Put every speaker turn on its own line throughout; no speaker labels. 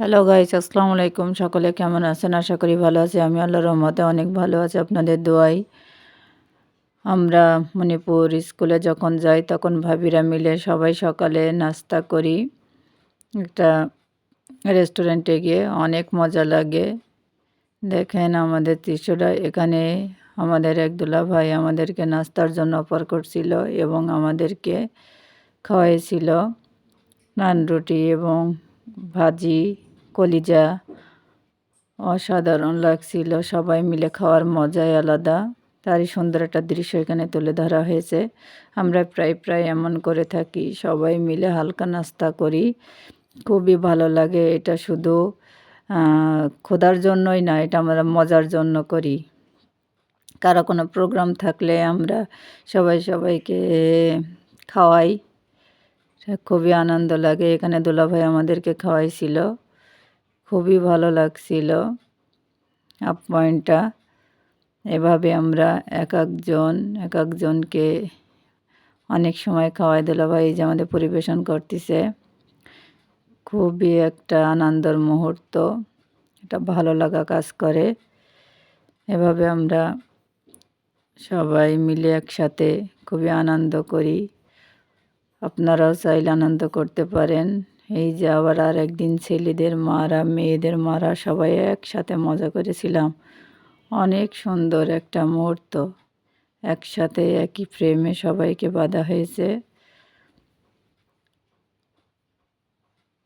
Hello guys আসসালামু আলাইকুম সকলে কেমন আছেন? আশা করি ভালো আছি। আমি আল্লাহর রহমতে অনেক ভালো আছি। আপনাদের দোয়াই আমরা মণিপুর স্কুলে যখন যাই, তখন ভাবিরা মিলে সবাই সকালে নাস্তা করি। একটা রেস্টুরেন্টে গিয়ে অনেক মজা লাগে। দেখেন আমাদের দৃশ্যটা এখানে আমাদের এক দুলা ভাই আমাদেরকে নাস্তার জন্য অফার করছিল এবং আমাদেরকে খাওয়াইছিল। নান রুটি এবং ভাজি। কলিজা অসাধারণ লাগছিল। সবাই মিলে খাওয়ার মজাই আলাদা। তারই সুন্দর একটা দৃশ্য এখানে তুলে ধরা হয়েছে। আমরা প্রায় প্রায় এমন করে থাকি। সবাই মিলে হালকা নাস্তা করি। খুবই ভালো লাগে। এটা শুধু খোদার জন্যই না, এটা আমরা মজার জন্য করি। কারও কোনো প্রোগ্রাম থাকলে আমরা সবাই সবাইকে খাওয়াই। খুবই আনন্দ লাগে। এখানে দুলাভাই আমাদেরকে খাওয়াইছিল। খুবই ভালো লাগছিল আপ পয়েন্টটা। এভাবে আমরা এক একজন, এক একজনকে অনেক সময় খাওয়াই দুলাভাই যে আমাদের পরিবেশন করতেছে। খুবই একটা আনন্দর মুহূর্ত, এটা ভালো লাগা কাজ করে। এভাবে আমরা সবাই মিলে একসাথে খুবই আনন্দ করি। আপনারাও চাইলে আনন্দ করতে পারেন। এই যে আবার আর একদিন ছেলেদের মারা, মেয়েদের মারা, সবাই একসাথে মজা করেছিলাম। অনেক সুন্দর একটা মুহূর্ত। একসাথে একই ফ্রেমে সবাইকে বাঁধা হয়েছে।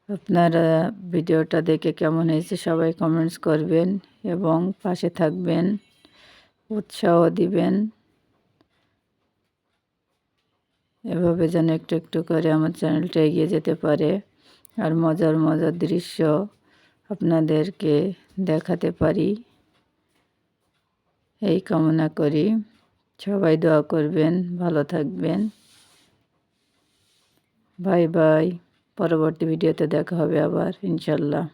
আপনারা ভিডিওটা দেখে কেমন হয়েছে সবাই কমেন্টস করবেন এবং পাশে থাকবেন, উৎসাহ দিবেন। এভাবে যেন একটু একটু করে আমার চ্যানেলটা এগিয়ে যেতে পারে। আর মজার মজার দৃশ্য আপনাদেরকে দেখাতে পারি। এই কামনা করি। সবাই দোয়া করবেন, ভালো থাকবেন। Bye bye. পরবর্তী ভিডিওতে দেখা হবে আবার, ইনশাল্লাহ।